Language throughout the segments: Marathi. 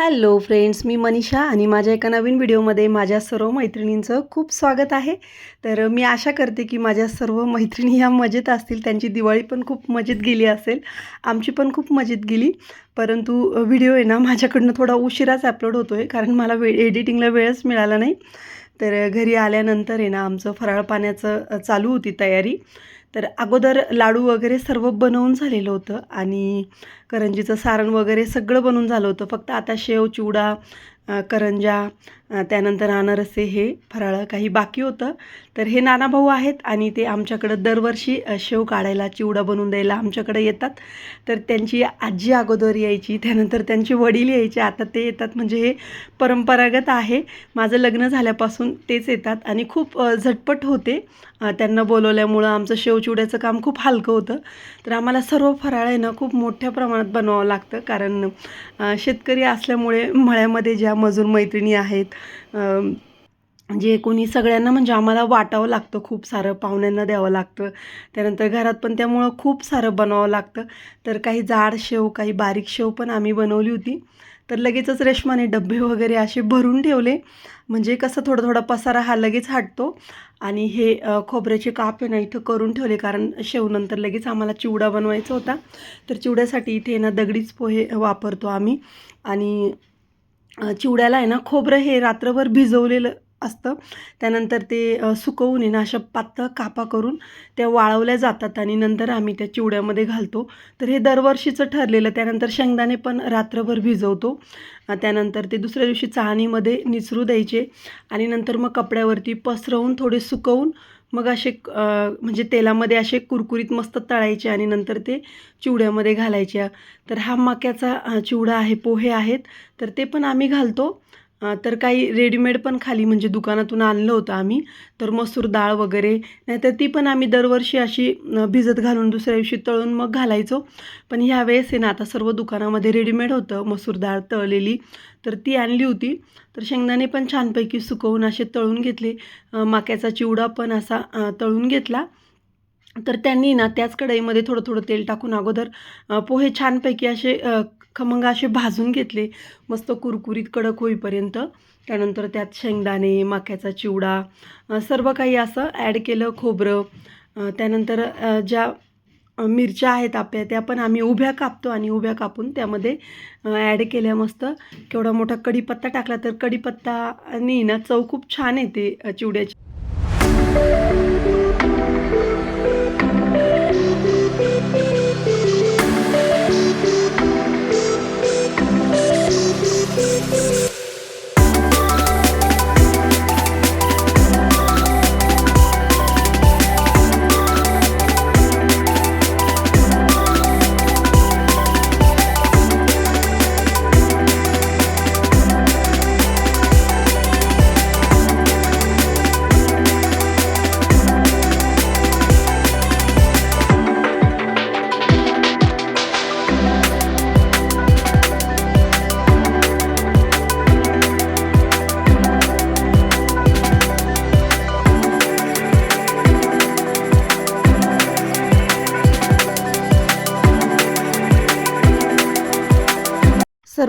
हॅलो फ्रेंड्स मी मनीषा आणि माझ्या एका नवीन व्हिडिओमध्ये माझ्या सर्व मैत्रिणींचं खूप स्वागत आहे. तर मी आशा करते की माझ्या सर्व मैत्रिणी ह्या मजेत असतील. त्यांची दिवाळी पण खूप मजेत गेली असेल. आमची पण खूप मजेत गेली. परंतु व्हिडिओ आहे ना माझ्याकडनं थोडा उशिराच अपलोड होतो आहे कारण मला वे एडिटिंगला वेळच मिळाला नाही. तर घरी आल्यानंतर आहे ना आमचं फराळ पाण्याचं चालू होती तयारी. तर अगोदर लाडू वगैरे सर्व बनवून झालेलं होतं आणि करंजीचं सारण वगैरे सगळं बनवून झालं होतं. फक्त आता शेव चिवडा करंज्या करंजा त्यानंतर अनारसे हे फराळं काही बाकी होतं. तर हे नाना भाऊ आहेत आणि ते आमच्याकडं दरवर्षी शेव काढायला चिवडा बनवून द्यायला आमच्याकडे येतात. तर त्यांची आजी अगोदर यायची त्यानंतर त्यांचे वडील यायचे. आता ते येतात म्हणजे हे परंपरागत आहे. माझं लग्न झाल्यापासून तेच येतात आणि खूप झटपट होते. त्यांना बोलवल्यामुळं आमचं शेवचिवड्याचं काम खूप हलकं होतं. तर आम्हाला सर्व फराळ आहे ना खूप मोठ्या प्रमाणात बनवावं लागतं. कारण शेतकरी असल्यामुळे मळ्यामध्ये ज्या मजूर मैत्रिणी आहेत जे कोणी सगळ्यांना म्हणजे आम्हाला वाटावं लागतं खूप सारं पाहुण्यांना द्यावं लागतं. त्यानंतर घरात पण त्यामुळं खूप सारं बनवावं लागतं. तर काही जाड शेव काही बारीक शेव पण आम्ही बनवली होती. तर लगेचच रेशमाने डब्बे वगैरे असे भरून ठेवले. म्हणजे कसं थोडा थोडा पसारा हा लगेच हटतो. आणि हे खोबऱ्याचे काप आहे ना इथं करून ठेवले. कारण शेवनंतर लगेच आम्हाला चिवडा बनवायचा होता. तर चिवड्यासाठी इथे ना दगडीच पोहे वापरतो आम्ही. आणि चिवड्याला आहे ना खोबरं हे रात्रभर भिजवलेलं असतं. त्यानंतर ते सुकवून आहे ना अशा पातळ कापा करून त्या वाळवल्या जातात आणि नंतर आम्ही त्या चिवड्यामध्ये घालतो. तर हे दरवर्षीचं ठरलेलं त्यानंतर शेंगदाणे पण रात्रभर भिजवतो. त्यानंतर ते दुसऱ्या दिवशी चाळणीमध्ये निचरू द्यायचे आणि नंतर मग कपड्यावरती पसरवून थोडे सुकवून मग असे म्हणजे तेलामध्ये असे कुरकुरीत मस्त तळायचे आणि नंतर ते चिवड्यामध्ये घालायच्या. तर हा मक्याचा चिवडा आहे पोहे आहेत. तर ते पण आम्ही घालतो. तर काही रेडीमेड पण खाली म्हणजे दुकानातून आणलं होतं आम्ही. तर मसूर डाळ वगैरे नाहीतर ती पण आम्ही दरवर्षी अशी भिजत घालून दुसऱ्या दिवशी तळून मग घालायचो. पण ह्या वेळेस आहे ना आता सर्व दुकानामध्ये रेडीमेड होतं मसूर डाळ तळलेली. तर ती आणली होती. तर शेंगदाणे पण छानपैकी सुकवून असे तळून घेतले. माक्याचा चिवडा पण असा तळून घेतला. तर त्यांनी ना त्याच कढईमध्ये थोडं थोडं तेल टाकून अगोदर पोहे छानपैकी असे खमंग असे भाजून घेतले. मस्त कुरकुरीत कडक होईपर्यंत. त्यानंतर त्यात शेंगदाणे माक्याचा चिवडा सर्व काही असं ॲड केलं खोबरं. त्यानंतर ज्या मिरच्या आहेत आपल्या त्या पण आम्ही उभ्या कापतो आणि उभ्या कापून त्यामध्ये ॲड केल्या मस्त. केवढा मोठा कढीपत्ता टाकला तर कढीपत्तानी ना चव खूप छान येते चिवड्याची.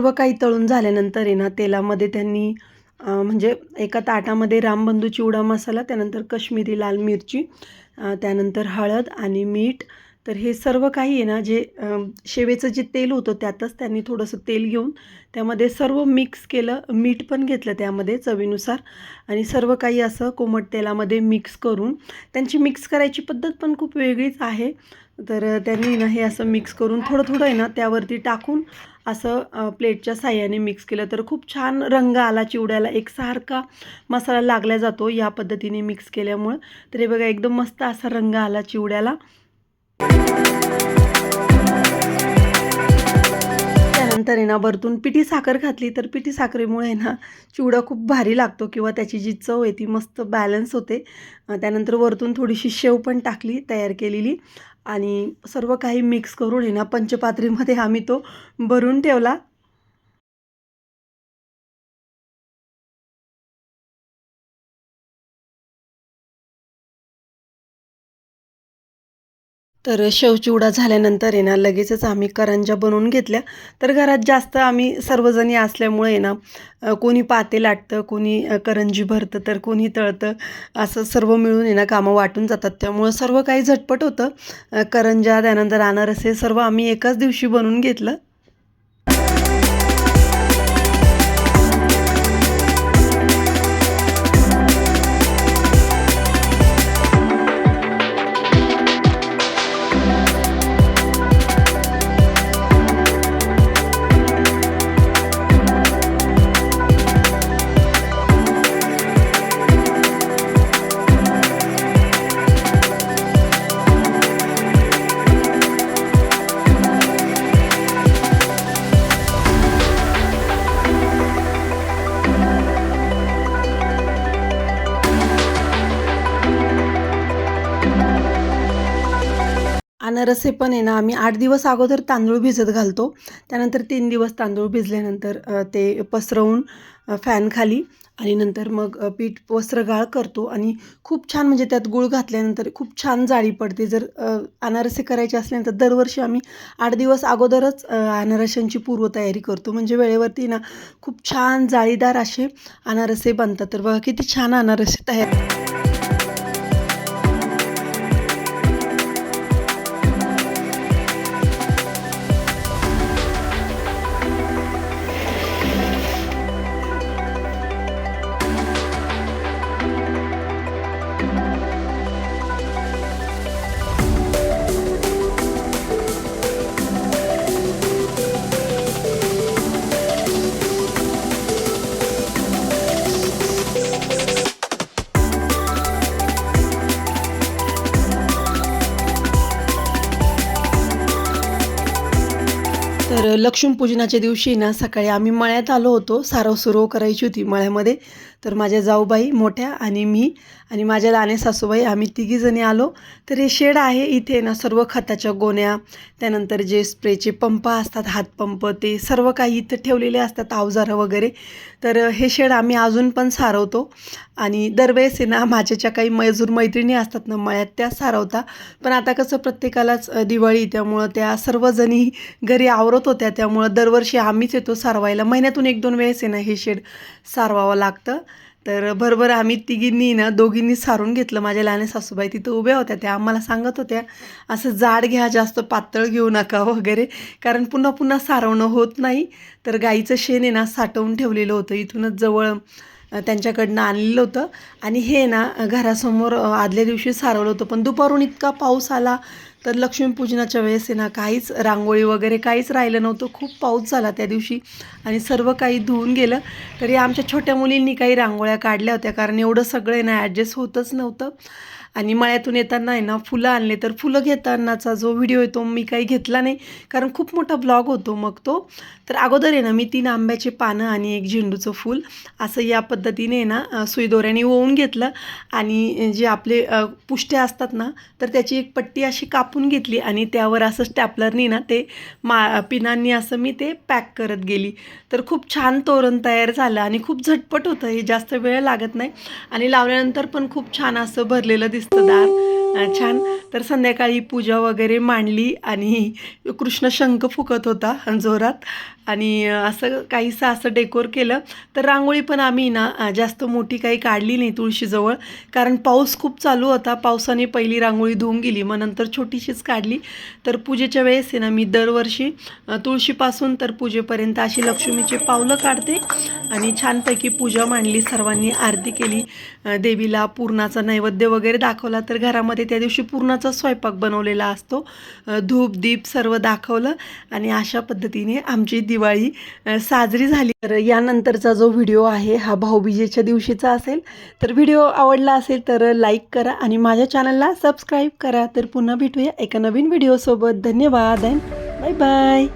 सर्व काही तळून झाल्यानंतर आहे ना तेलामध्ये त्यांनी म्हणजे एका ताटामध्ये रामबंधू चिवडा मसाला त्यानंतर कश्मीरी लाल मिरची त्यानंतर हळद आणि मीठ तर हे सर्व काही आहे ना जे शेवेचं जे तेल होतं त्यातच त्यांनी थोडंसं तेल घेऊन त्यामध्ये सर्व मिक्स केलं मीठ पण घेतलं त्यामध्ये चवीनुसार आणि सर्व काही असं कोमट तेलामध्ये मिक्स करून त्यांची मिक्स करायची पद्धत पण खूप वेगळीच आहे. तर त्यांनी ना हे असं मिक्स करून थोडं थोडं आहे ना त्यावरती टाकून असं प्लेटच्या साह्याने मिक्स केलं. तर खूप छान रंग आला चिवड्याला. एकसारखा मसाला लागला जातो या पद्धतीने मिक्स केल्यामुळं. तर हे बघा एकदम मस्त असा रंग आला चिवड्याला. त्यानंतर आहे ना वरतून पिठी साखर घातली तर पिठी साखरेमुळे आहे ना चिवडा खूप भारी लागतो किंवा त्याची जी चव आहे ती मस्त बॅलन्स होते. त्यानंतर वरतून थोडीशी शेव पण टाकली तयार केलेली. आणि सर्व काही मिक्स करून आहे ना पंचपात्रीमध्ये आम्ही तो भरून ठेवला. तर शेवचिवडा झाल्यानंतर आहे ना लगेचच आम्ही करंजा बनवून घेतल्या. तर घरात जास्त आम्ही सर्वजणी असल्यामुळे आहे ना कोणी पाते लाटतं कोणी करंजी भरतं तर कोणी तळतं असं सर्व मिळून आहे ना कामं वाटून जातात. त्यामुळं सर्व काही झटपट होतं. करंजा त्यानंतर अनारसे सर्व आम्ही एकाच दिवशी बनवून घेतलं. अनारसे पण आहे ना आम्ही आठ दिवस अगोदर तांदूळ भिजत घालतो. त्यानंतर तीन दिवस तांदूळ भिजल्यानंतर ते पसरवून फॅनखाली आणि नंतर मग पीठ वस्त्रगाळ करतो. आणि खूप छान म्हणजे त्यात गूळ घातल्यानंतर खूप छान जाळी पडते. जर अनारसे करायचे असल्यानंतर दरवर्षी आम्ही आठ दिवस अगोदरच अनारशांची पूर्वतयारी करतो. म्हणजे वेळेवरती ना खूप छान जाळीदार असे अनारसे बनतात. तर बघा किती छान अनारसे तयार तर लक्ष्मीपूजनाच्या दिवशी ना सकाळी आम्ही मळ्यात आलो होतो. सारव सुरव करायची होती मळ्यामध्ये. तर माझ्या जाऊबाई मोठ्या आणि मी आणि माझ्या लहाने सासूबाई आम्ही तिघीजणी आलो. तर हे शेड आहे इथे ना सर्व खताच्या गोण्या त्यानंतर जे स्प्रेचे पंप असतात हातपंप ते सर्व काही इथं ठेवलेले असतात अवजारं वगैरे. तर हे शेड आम्ही अजून पण सारवतो. आणि दरवेळेस आहे ना माझ्या ज्या काही मजूर मैत्रिणी असतात ना मळ्यात त्या सारवता. पण आता कसं प्रत्येकालाच दिवाळी त्यामुळं त्या सर्वजणी घरी आवरत होत्या. त्यामुळं दरवर्षी आम्हीच येतो सारवायला. महिन्यातून एक दोन वेळेस आहे ना हे शेड सारवावं लागतं. तर बरोबर आम्ही तिघींनी ना दोघींनी सारून घेतलं. माझ्या लहान सासूबाई तिथं उभ्या होत्या त्या आम्हाला सांगत होत्या असं जाड घ्या जास्त पातळ घेऊ नका वगैरे. कारण पुन्हा पुन्हा सारवणं होत नाही. तर गाईचं शेण आहे ना साठवून ठेवलेलं होतं. इथूनच जवळ त्यांच्याकडनं आणलेलं होतं. आणि हे ना घरासमोर आदल्या दिवशी सारवलं होतं. पण दुपारून इतका पाऊस आला तर लक्ष्मीपूजनाच्या वेळेस आहे ना काहीच रांगोळी वगैरे काहीच राहिलं नव्हतं. खूप पाऊस झाला त्या दिवशी आणि सर्व काही धुवून गेलं. तरी आमच्या छोट्या मुलींनी काही रांगोळ्या काढल्या होत्या कारण एवढं सगळं ना ॲडजस्ट होतच नव्हतं. आणि मळ्यातून येताना आहे ना फुलं आणले तर फुलं घेतानाचा जो व्हिडिओ आहे तो मी काही घेतला नाही कारण खूप मोठा ब्लॉग होतो मग तो. तर अगोदर आहे ना मी तीन आंब्याचे पानं आणि एक झेंडूचं फूल असं या पद्धतीने आहे ना सुईदोऱ्याने ओवून घेतलं. आणि जे आपले पुष्टे पुष्ट्या असतात ना तर त्याची एक पट्टी अशी कापून घेतली आणि त्यावर असं स्टॅपलरनी ना ते मा पिनांनी असं मी ते पॅक करत गेली. तर खूप छान तोरण तयार झालं आणि खूप झटपट होतं हे जास्त वेळ लागत नाही. आणि लावल्यानंतर पण खूप छान असं भरलेलं दिसतं दार छान. तर संध्याकाळी पूजा वगैरे मांडली आणि कृष्ण शंख फुकत होता जोरात आणि असं काहीसं असं डेकोर केलं. तर रांगोळी पण आम्ही ना जास्त मोठी काही काढली नाही तुळशीजवळ. कारण पाऊस खूप चालू होता. पावसाने पहिली रांगोळी धुवून गेली. मग नंतर छोटीशीच काढली. तर पूजेच्या वेळेस आहे ना मी दरवर्षी तुळशीपासून तर पूजेपर्यंत अशी लक्ष्मीचे पावलं काढते. आणि छानपैकी पूजा मांडली सर्वांनी आरती केली. देवीला पूर्णाचा नैवेद्य वगैरे दाखवला. तर घरामध्ये त्या दिवशी पूर्णाचा स्वयंपाक बनवलेला असतो. धूप दीप सर्व दाखवलं. आणि अशा पद्धतीने आमची दिवाळी दिवाळी साजरी झाली. तर यानंतरचा जो व्हिडिओ आहे हा भाऊबीजेच्या दिवशीचा असेल. तर व्हिडिओ आवडला असेल तर लाईक करा आणि माझ्या चॅनलला सबस्क्राईब करा. तर पुन्हा भेटूया एका नवीन व्हिडिओसोबत. धन्यवाद अँड बाय बाय.